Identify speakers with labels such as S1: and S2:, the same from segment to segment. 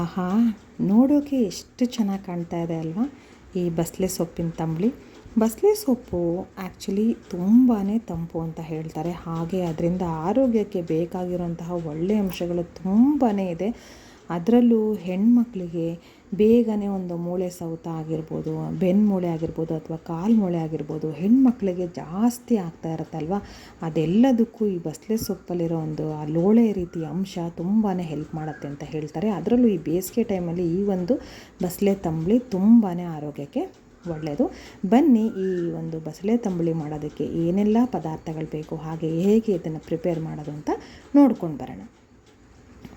S1: ಆಹಾ, ನೋಡೋಕೆ ಎಷ್ಟು ಚೆನ್ನಾಗಿ ಕಾಣ್ತಾ ಇದೆ ಅಲ್ವಾ? ಈ ಬಸಳೆ ಸೊಪ್ಪಿನ ತಂಬಳಿ. ಬಸಳೆ ಸೊಪ್ಪು ಆ್ಯಕ್ಚುಲಿ ತುಂಬಾ ತಂಪು ಅಂತ ಹೇಳ್ತಾರೆ. ಹಾಗೆ ಅದರಿಂದ ಆರೋಗ್ಯಕ್ಕೆ ಬೇಕಾಗಿರುವಂತಹ ಒಳ್ಳೆಯ ಅಂಶಗಳು ತುಂಬಾ ಇದೆ. ಅದರಲ್ಲೂ ಹೆಣ್ಮಕ್ಳಿಗೆ ಬೇಗನೆ ಒಂದು ಮೂಳೆ ಸೌತ ಆಗಿರ್ಬೋದು ಬೆನ್ನು ಮೂಳೆ ಆಗಿರ್ಬೋದು ಅಥವಾ ಕಾಲು ಮೂಳೆ ಆಗಿರ್ಬೋದು, ಹೆಣ್ಮಕ್ಳಿಗೆ ಜಾಸ್ತಿ ಆಗ್ತಾ ಇರುತ್ತಲ್ವ? ಅದೆಲ್ಲದಕ್ಕೂ ಈ ಬಸಳೆ ಸೊಪ್ಪಲ್ಲಿರೋ ಒಂದು ಆ ಲೋಳೆ ರೀತಿ ಅಂಶ ತುಂಬಾ ಹೆಲ್ಪ್ ಮಾಡುತ್ತೆ ಅಂತ ಹೇಳ್ತಾರೆ. ಅದರಲ್ಲೂ ಈ ಬೇಸಿಗೆ ಟೈಮಲ್ಲಿ ಈ ಒಂದು ಬಸಳೆ ತಂಬಳಿ ತುಂಬಾ ಆರೋಗ್ಯಕ್ಕೆ ಒಳ್ಳೆಯದು ಬನ್ನಿ ಈ ಒಂದು ಬಸಳೆ ತಂಬಳಿ ಮಾಡೋದಕ್ಕೆ ಏನೆಲ್ಲ ಪದಾರ್ಥಗಳು ಬೇಕು, ಹಾಗೆ ಹೇಗೆ ಇದನ್ನು ಪ್ರಿಪೇರ್ ಮಾಡೋದು ಅಂತ ನೋಡ್ಕೊಂಡು ಬರೋಣ.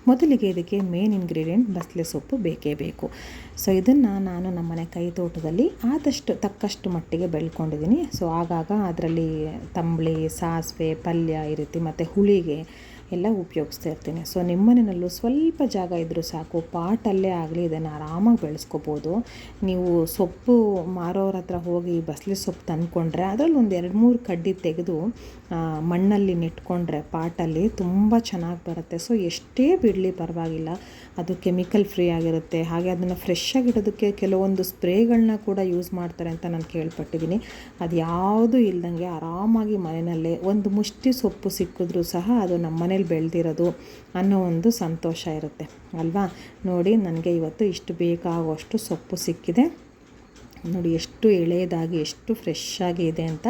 S1: ಮೊದಲಿಗೆ ಇದಕ್ಕೆ ಮೇನ್ ಇಂಗ್ರೀಡಿಯೆಂಟ್ ಬಸಳೆ ಸೊಪ್ಪು ಬೇಕೇ ಬೇಕು. ಸೊ ಇದನ್ನು ನಾನು ನಮ್ಮನೆ ಕೈ ತೋಟದಲ್ಲಿ ಆದಷ್ಟು ತಕ್ಕಷ್ಟು ಮಟ್ಟಿಗೆ ಬೆಳ್ಕೊಂಡಿದ್ದೀನಿ. ಸೊ ಆಗಾಗ ಅದರಲ್ಲಿ ತಂಬಳಿ, ಸಾಸಿವೆ, ಪಲ್ಯ ಈ ರೀತಿ ಮತ್ತು ಹುಳಿಗೆ ಎಲ್ಲ ಉಪಯೋಗಿಸ್ತಾ ಇರ್ತೀನಿ. ಸೊ ನಿಮ್ಮ ಮನೆಯಲ್ಲೂ ಸ್ವಲ್ಪ ಜಾಗ ಇದ್ದರೂ ಸಾಕು. ಪಾಟಲ್ಲೇ ಆಗಲಿ ಇದನ್ನು ಆರಾಮಾಗಿ ಬೆಳೆಸ್ಕೋಬೋದು. ನೀವು ಸೊಪ್ಪು ಮಾರೋರ ಹತ್ರ ಹೋಗಿ ಬಸಳೆ ಸೊಪ್ಪು ತಂದ್ಕೊಂಡ್ರೆ ಅದರಲ್ಲಿ ಒಂದು ಎರಡು ಮೂರು ಕಡ್ಡಿ ತೆಗೆದು ಮಣ್ಣಲ್ಲಿ ನೆಟ್ಕೊಂಡ್ರೆ ಪಾಟಲ್ಲಿ ತುಂಬ ಚೆನ್ನಾಗಿ ಬರುತ್ತೆ. ಸೊ ಎಷ್ಟೇ ಬಿಡಲಿ ಪರವಾಗಿಲ್ಲ. ಅದು ಕೆಮಿಕಲ್ ಫ್ರೀ ಆಗಿರುತ್ತೆ. ಹಾಗೆ ಅದನ್ನು ಫ್ರೆಶ್ ಆಗಿಡೋದಕ್ಕೆ ಕೆಲವೊಂದು ಸ್ಪ್ರೇಗಳನ್ನ ಕೂಡ ಯೂಸ್ ಮಾಡ್ತಾರೆ ಅಂತ ನಾನು ಕೇಳ್ಪಟ್ಟಿದ್ದೀನಿ. ಅದು ಯಾವುದೂ ಇಲ್ಲದಂಗೆ ಆರಾಮಾಗಿ ಮನೆಯಲ್ಲೇ ಒಂದು ಮುಷ್ಟಿ ಸೊಪ್ಪು ಸಿಕ್ಕಿದ್ರೂ ಸಹ ಅದು ನಮ್ಮ ಮನೇಲಿ ಬೆಳೆದಿರೋದು ಅನ್ನೋ ಒಂದು ಸಂತೋಷ ಇರುತ್ತೆ, ಅಲ್ವಾ? ನೋಡಿ, ನನಗೆ ಇವತ್ತು ಇಷ್ಟು ಬೇಕಾಗುವಷ್ಟು ಸೊಪ್ಪು ಸಿಕ್ಕಿದೆ. ನೋಡಿ, ಎಷ್ಟು ಎಳೆಯದಾಗಿ, ಎಷ್ಟು ಫ್ರೆಶ್ ಆಗಿ ಇದೆ ಅಂತ.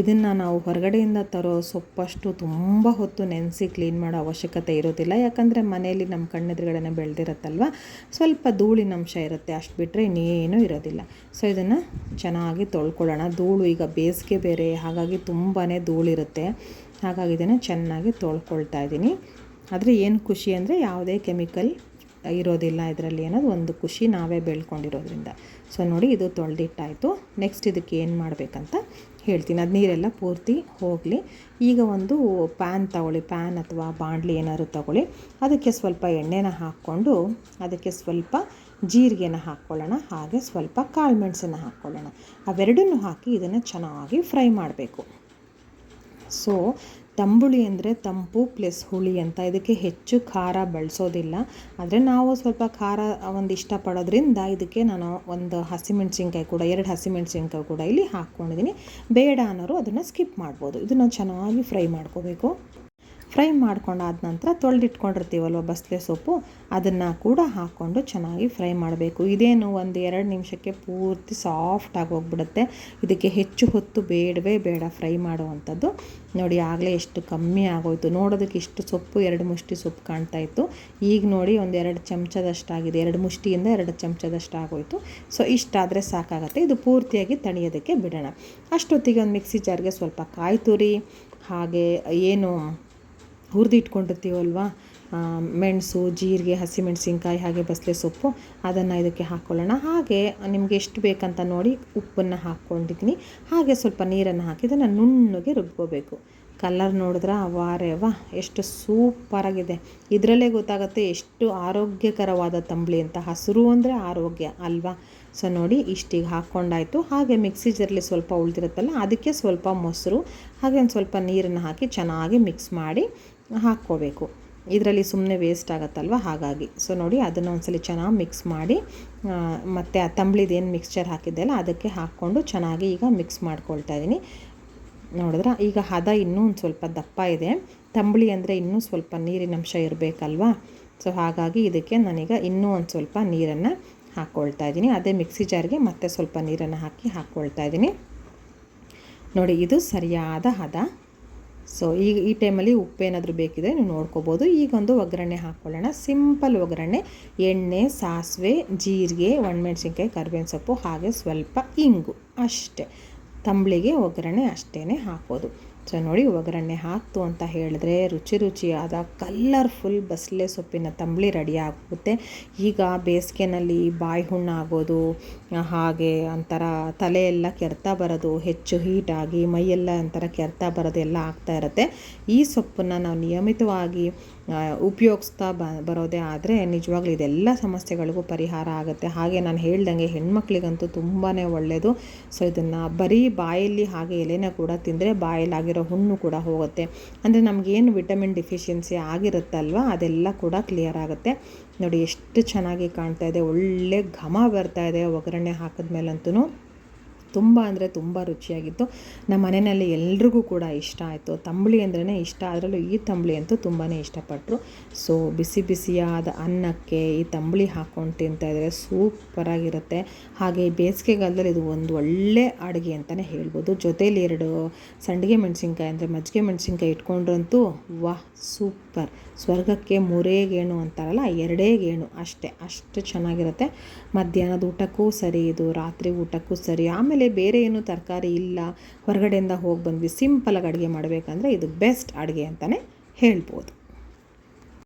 S1: ಇದನ್ನು ನಾವು ಹೊರಗಡೆಯಿಂದ ತರೋ ಸೊಪ್ಪಷ್ಟು ತುಂಬ ಹೊತ್ತು ನೆನೆಸಿ ಕ್ಲೀನ್ ಮಾಡೋ ಅವಶ್ಯಕತೆ ಇರೋದಿಲ್ಲ. ಯಾಕಂದರೆ ಮನೆಯಲ್ಲಿ ನಮ್ಮ ಕಣ್ಣೆದುರುಗಡೆ ಬೆಳೆದಿರುತ್ತಲ್ವ? ಸ್ವಲ್ಪ ಧೂಳಿನ ಅಂಶ ಇರುತ್ತೆ, ಅಷ್ಟು ಬಿಟ್ಟರೆ ಇನ್ನೇನೂ ಇರೋದಿಲ್ಲ. ಸೊ ಇದನ್ನು ಚೆನ್ನಾಗಿ ತೊಳ್ಕೊಳ್ಳೋಣ. ಧೂಳು ಈಗ ಬೇಸಿಗೆ ಬೇರೆ, ಹಾಗಾಗಿ ತುಂಬಾ ಧೂಳಿರುತ್ತೆ. ಹಾಗಾಗಿ ಇದನ್ನು ಚೆನ್ನಾಗಿ ತೊಳ್ಕೊಳ್ತಾ ಇದ್ದೀನಿ. ಆದರೆ ಏನು ಖುಷಿ ಅಂದರೆ ಯಾವುದೇ ಕೆಮಿಕಲ್ ಇರೋದಿಲ್ಲ ಇದರಲ್ಲಿ ಅನ್ನೋದು ಒಂದು ಖುಷಿ ನಾವೇ ಬೆಳ್ಕೊಂಡಿರೋದ್ರಿಂದ. ಸೊ ನೋಡಿ ಇದು ತೊಳೆದಿಟ್ಟಾಯಿತು. ನೆಕ್ಸ್ಟ್ ಇದಕ್ಕೆ ಏನು ಮಾಡಬೇಕಂತ ಹೇಳ್ತೀನಿ. ಅದು ನೀರೆಲ್ಲ ಪೂರ್ತಿ ಹೋಗಲಿ. ಈಗ ಒಂದು ಪ್ಯಾನ್ ತಗೊಳ್ಳಿ. ಪ್ಯಾನ್ ಅಥವಾ ಬಾಣಲಿ ಏನಾದ್ರು ತಗೊಳ್ಳಿ. ಅದಕ್ಕೆ ಸ್ವಲ್ಪ ಎಣ್ಣೆನ ಹಾಕ್ಕೊಂಡು ಅದಕ್ಕೆ ಸ್ವಲ್ಪ ಜೀರಿಗೆನ ಹಾಕ್ಕೊಳ್ಳೋಣ. ಹಾಗೆ ಸ್ವಲ್ಪ ಕಾಳು ಮೆಣಸನ್ನು ಹಾಕ್ಕೊಳ್ಳೋಣ. ಅವೆರಡನ್ನೂ ಹಾಕಿ ಇದನ್ನು ಚೆನ್ನಾಗಿ ಫ್ರೈ ಮಾಡಬೇಕು. ಸೊ ತಂಬುಳಿ ಅಂದರೆ ತಂಪು ಪ್ಲಸ್ ಹುಳಿ ಅಂತ. ಇದಕ್ಕೆ ಹೆಚ್ಚು ಖಾರ ಬಳಸೋದಿಲ್ಲ. ಆದರೆ ನಾವು ಸ್ವಲ್ಪ ಖಾರ ಒಂದು ಇಷ್ಟಪಡೋದ್ರಿಂದ ಇದಕ್ಕೆ ನಾನು ಒಂದು ಹಸಿಮೆಣ್ಸಿನ್ಕಾಯಿ ಕೂಡ, ಎರಡು ಹಸಿಮೆಣ್ಸಿನ್ಕಾಯಿ ಕೂಡ ಇಲ್ಲಿ ಹಾಕ್ಕೊಂಡಿದ್ದೀನಿ ಬೇಡ ಅನ್ನೋರು ಅದನ್ನು ಸ್ಕಿಪ್ ಮಾಡ್ಬೋದು. ಇದನ್ನು ಚೆನ್ನಾಗಿ ಫ್ರೈ ಮಾಡ್ಕೋಬೇಕು. ಫ್ರೈ ಮಾಡ್ಕೊಂಡಾದ ನಂತರ ತೊಳೆದಿಟ್ಕೊಂಡಿರ್ತೀವಲ್ವ ಬಸಳೆ ಸೊಪ್ಪು, ಅದನ್ನು ಕೂಡ ಹಾಕ್ಕೊಂಡು ಚೆನ್ನಾಗಿ ಫ್ರೈ ಮಾಡಬೇಕು. ಇದೇನು ಒಂದು ಎರಡು ನಿಮಿಷಕ್ಕೆ ಪೂರ್ತಿ ಸಾಫ್ಟಾಗಿ ಹೋಗ್ಬಿಡುತ್ತೆ. ಇದಕ್ಕೆ ಹೆಚ್ಚು ಹೊತ್ತು ಬೇಡವೇ ಬೇಡ ಫ್ರೈ ಮಾಡುವಂಥದ್ದು. ನೋಡಿ, ಆಗಲೇ ಎಷ್ಟು ಕಮ್ಮಿ ಆಗೋಯ್ತು. ನೋಡೋದಕ್ಕೆ ಇಷ್ಟು ಸೊಪ್ಪು, ಎರಡು ಮುಷ್ಟಿ ಸೊಪ್ಪು ಕಾಣ್ತಾ ಇತ್ತು. ಈಗ ನೋಡಿ, ಒಂದು ಎರಡು ಚಮಚದಷ್ಟಾಗಿದೆ. ಎರಡು ಮುಷ್ಟಿಯಿಂದ ಎರಡು ಚಮಚದಷ್ಟು ಆಗೋಯ್ತು. ಸೊ ಇಷ್ಟಾದರೆ ಸಾಕಾಗುತ್ತೆ. ಇದು ಪೂರ್ತಿಯಾಗಿ ತಣಿಯೋದಕ್ಕೆ ಬಿಡೋಣ. ಅಷ್ಟೊತ್ತಿಗೆ ಒಂದು ಮಿಕ್ಸಿ ಜಾರ್ಗೆ ಸ್ವಲ್ಪ ಕಾಯಿ ತುರಿ ಹಾಗೆ ಏನು ಹುರಿದಿಟ್ಕೊಂಡಿರ್ತೀವಲ್ವ ಮೆಣಸು, ಜೀರಿಗೆ ಹಸಿಮೆಣಸಿನ್ಕಾಯಿ ಹಾಗೆ ಬಸಳೆ ಸೊಪ್ಪು, ಅದನ್ನು ಇದಕ್ಕೆ ಹಾಕ್ಕೊಳ್ಳೋಣ ಹಾಗೆ ನಿಮಗೆ ಎಷ್ಟು ಬೇಕಂತ ನೋಡಿ ಉಪ್ಪನ್ನು ಹಾಕ್ಕೊಂಡಿದ್ದೀನಿ. ಹಾಗೆ ಸ್ವಲ್ಪ ನೀರನ್ನು ಹಾಕಿ ಇದನ್ನು ನುಣ್ಣಗೆ ರುಬ್ಕೋಬೇಕು. ಕಲರ್ ನೋಡಿದ್ರೆ ವಾರೆ ವಾ ಎಷ್ಟು ಸೂಪರಾಗಿದೆ. ಇದರಲ್ಲೇ ಗೊತ್ತಾಗುತ್ತೆ ಎಷ್ಟು ಆರೋಗ್ಯಕರವಾದ ತಂಬಳಿ ಅಂತ. ಹಸಿರು ಅಂದರೆ ಆರೋಗ್ಯ ಅಲ್ವಾ? ಸೊ ನೋಡಿ ಇಷ್ಟಿಗೆ ಹಾಕ್ಕೊಂಡಾಯಿತು ಹಾಗೆ ಮಿಕ್ಸಿ ಜರ್ಲಿ ಸ್ವಲ್ಪ ಉಳಿದಿರುತ್ತಲ್ಲ, ಅದಕ್ಕೆ ಸ್ವಲ್ಪ ಮೊಸರು, ಹಾಗೆ ಒಂದು ಸ್ವಲ್ಪ ನೀರನ್ನು ಹಾಕಿ ಚೆನ್ನಾಗಿ ಮಿಕ್ಸ್ ಮಾಡಿ ಹಾಕ್ಕೋಬೇಕು. ಇದರಲ್ಲಿ ಸುಮ್ಮನೆ ವೇಸ್ಟ್ ಆಗುತ್ತಲ್ವ? ಹಾಗಾಗಿ. ಸೊ ನೋಡಿ, ಅದನ್ನು ಒಂದ್ಸಲ ಚೆನ್ನಾಗಿ ಮಿಕ್ಸ್ ಮಾಡಿ ಮತ್ತು ಆ ತಂಬ್ಳಿದು ಏನು ಮಿಕ್ಸ್ಚರ್ ಹಾಕಿದ್ದೆಲ್ಲ ಅದಕ್ಕೆ ಹಾಕ್ಕೊಂಡು ಚೆನ್ನಾಗಿ ಈಗ ಮಿಕ್ಸ್ ಮಾಡ್ಕೊಳ್ತಾ ಇದ್ದೀನಿ ನೋಡಿದ್ರೆ? ಈಗ ಹದ ಇನ್ನೂ ಒಂದು ಸ್ವಲ್ಪ ದಪ್ಪ ಇದೆ. ತಂಬಳಿ ಅಂದರೆ ಇನ್ನೂ ಸ್ವಲ್ಪ ನೀರಿನ ಅಂಶ ಇರಬೇಕಲ್ವಾ? ಸೊ ಹಾಗಾಗಿ ಇದಕ್ಕೆ ನಾನೀಗ ಇನ್ನೂ ಒಂದು ಸ್ವಲ್ಪ ನೀರನ್ನು ಹಾಕ್ಕೊಳ್ತಾ ಇದ್ದೀನಿ ಅದೇ ಮಿಕ್ಸಿ ಜಾರ್ಗೆ ಮತ್ತೆ ಸ್ವಲ್ಪ ನೀರನ್ನು ಹಾಕಿ ಹಾಕ್ಕೊಳ್ತಾ ಇದ್ದೀನಿ ನೋಡಿ, ಇದು ಸರಿಯಾದ ಹದ. ಸೊ ಈಗ ಈ ಟೈಮಲ್ಲಿ ಉಪ್ಪೇನಾದರೂ ಬೇಕಿದ್ರೆ ನೀವು ನೋಡ್ಕೋಬೋದು. ಈಗೊಂದು ಒಗ್ಗರಣೆ ಹಾಕ್ಕೊಳ್ಳೋಣ ಸಿಂಪಲ್ ಒಗ್ಗರಣೆ. ಎಣ್ಣೆ, ಸಾಸಿವೆ, ಜೀರಿಗೆ, ಒಣಮೆಣ್ಸಿನ್ಕಾಯಿ, ಕರಿಬೇವಿನ ಸೊಪ್ಪು, ಹಾಗೆ ಸ್ವಲ್ಪ ಇಂಗು. ಅಷ್ಟೇ. ತಂಬಳಿಗೆ ಒಗ್ಗರಣೆ ಅಷ್ಟೇ ಹಾಕೋದು. ಸೊ ನೋಡಿ ಒಗ್ಗರಣೆ ಹಾಕ್ತು ಅಂತ ಹೇಳಿದ್ರೆ ರುಚಿ ರುಚಿಯಾದ ಕಲ್ಲರ್ಫುಲ್ ಬಸಳೆ ಸೊಪ್ಪಿನ ತಂಬಳಿ ರೆಡಿ ಆಗುತ್ತೆ. ಈಗ ಬೇಸಿಗೆನಲ್ಲಿ ಬಾಯಿ ಹುಣ್ಣಾಗೋದು ಹಾಗೆ ಒಂಥರ ತಲೆಯೆಲ್ಲ ಕೆರ್ತಾ ಬರೋದು, ಹೆಚ್ಚು ಹೀಟಾಗಿ ಮೈಯೆಲ್ಲ ಒಂಥರ ಕೆರ್ತಾ ಬರೋದು ಎಲ್ಲ ಆಗ್ತಾ ಇರುತ್ತೆ. ಈ ಸೊಪ್ಪನ್ನು ನಾವು ನಿಯಮಿತವಾಗಿ ಉಪಯೋಗಿಸ್ತಾ ಬ, ಬರೋದೇ ಆದರೆ ನಿಜವಾಗ್ಲೂ ಇದೆಲ್ಲ ಸಮಸ್ಯೆಗಳಿಗೂ ಪರಿಹಾರ ಆಗುತ್ತೆ. ಹಾಗೆ ನಾನು ಹೇಳ್ದಂಗೆ ಹೆಣ್ಮಕ್ಳಿಗಂತೂ ತುಂಬಾ ಒಳ್ಳೆಯದು ಸೊ ಇದನ್ನು ಬರೀ ಬಾಯಲ್ಲಿ ಹಾಗೆ ಎಲೆನ ಕೂಡ ತಿಂದರೆ ಬಾಯಲ್ಲಾಗಿರೋ ಹುಣ್ಣು ಕೂಡ ಹೋಗುತ್ತೆ. ಅಂದರೆ ನಮಗೇನು ವಿಟಮಿನ್ ಡಿಫಿಷಿಯನ್ಸಿ ಆಗಿರುತ್ತಲ್ವ? ಅದೆಲ್ಲ ಕೂಡ ಕ್ಲಿಯರ್ ಆಗುತ್ತೆ. ನೋಡಿ, ಎಷ್ಟು ಚೆನ್ನಾಗಿ ಕಾಣ್ತಾ ಇದೆ. ಒಳ್ಳೆ ಘಮ ಬರ್ತಾ ಇದೆ. ಒಗ್ಗರಣೆ ಹಾಕಿದ್ಮೇಲಂತೂ ತುಂಬ ಅಂದರೆ ತುಂಬ ರುಚಿಯಾಗಿತ್ತು. ನಮ್ಮ ಮನೆಯಲ್ಲಿ ಎಲ್ರಿಗೂ ಕೂಡ ಇಷ್ಟ ಆಯಿತು. ತಂಬಳಿ ಅಂದ್ರೇ ಇಷ್ಟ, ಅದರಲ್ಲೂ ಈ ತಂಬಳಿ ಅಂತೂ ತುಂಬಾ ಇಷ್ಟಪಟ್ಟರು ಸೊ ಬಿಸಿ ಬಿಸಿಯಾದ ಅನ್ನಕ್ಕೆ ಈ ತಂಬಳಿ ಹಾಕ್ಕೊಂಡು ತಿಂತಾಯಿದ್ರೆ ಸೂಪರಾಗಿರುತ್ತೆ ಹಾಗೆ ಬೇಸಿಗೆಗಾಲದಲ್ಲಿ ಇದು ಒಂದು ಒಳ್ಳೆ ಅಡುಗೆ ಅಂತಲೇ ಹೇಳ್ಬೋದು. ಜೊತೇಲಿ ಎರಡು ಸಂಡಿಗೆ ಮೆಣಸಿನ್ಕಾಯಿ ಅಂದರೆ ಮಜ್ಜಿಗೆ ಮೆಣಸಿನ್ಕಾಯಿ ಇಟ್ಕೊಂಡ್ರಂತೂ ವಾಹ್ ಸೂಪರ್ ಸ್ವರ್ಗಕ್ಕೆ ಮೂರೇ ಗೇಣು ಅಂತಾರಲ್ಲ, ಎರಡೇ ಗೇಣು ಅಷ್ಟೇ, ಅಷ್ಟು ಚೆನ್ನಾಗಿರುತ್ತೆ. ಮಧ್ಯಾಹ್ನದ ಊಟಕ್ಕೂ ಸರಿ, ಇದು ರಾತ್ರಿ ಊಟಕ್ಕೂ ಸರಿ. ಆಮೇಲೆ ಬೇರೆ ಏನು ತರಕಾರಿ ಇಲ್ಲ, ಹೊರಗಡೆಯಿಂದ ಹೋಗಿ ಬಂದ್ವಿ. ಸಿಂಪಲಾಗಿ ಅಡುಗೆ ಮಾಡಬೇಕಂದ್ರೆ ಇದು ಬೆಸ್ಟ್ ಅಡುಗೆ ಅಂತಲೇ ಹೇಳ್ಬೋದು.